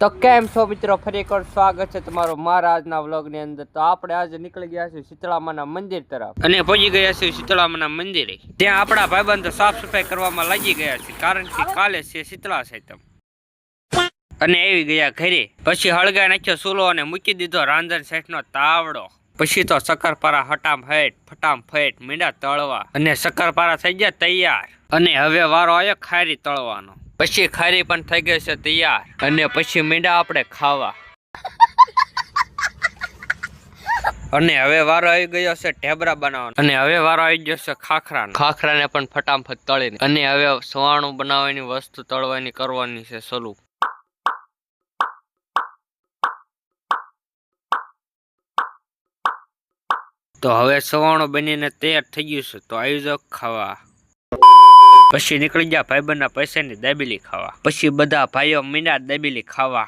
તો કેમ છો મિત્રો? ફરી એકવાર સ્વાગત છે તમારો મારા આજના વ્લોગની અંદર. તો આપણે આજે નીકળી ગયા છીએ શીતળામાના મંદિર તરફ. અને પહોંચી ગયા છીએ શીતળામાના મંદિરે. ત્યાં આપણા ભાઈબંધો સાફ સફાઈ કરવામાં લાગી ગયા છે, કારણ કે કાલે છે શીતળા સાતમ અને આવી ગયા ઘરે. પછી હળગાઈ નાખ્યો સુલો અને મૂકી દીધો રાંધણ શેઠનો તાવડો. પછી તો શક્કરપારા હટામ ફેટ ફટામ ફેટ, મીંડા તળવા. અને શક્કરપારા થઈ ગયા તૈયાર. અને હવે વારો આવ્યો ખારી તળવાનો. પછી ખારી પણ થઈ ગઈ છે તૈયાર. અને પછી મીંડા આપણે ખાવા. અને હવે વારો આવી ગયો છે ઢેબરા બનાવવાનો. અને હવે વારો આવી ગયો છે ખાખરાનો. ખાખરાને પણ ફટાફટ તળીને. અને હવે સવાણું બનાવવાની વસ્તુ તળવાની કરવાની છે શરૂ તો હવે સવાણું બનીને તૈયાર થઈ ગયું છે. તો આવી જાઓ ખાવા. પછી નીકળી ગયા ભાઈબંધના પૈસાની દાબેલી ખાવા. પછી બધા ભાઈઓ મીંડા દાબેલી ખાવા.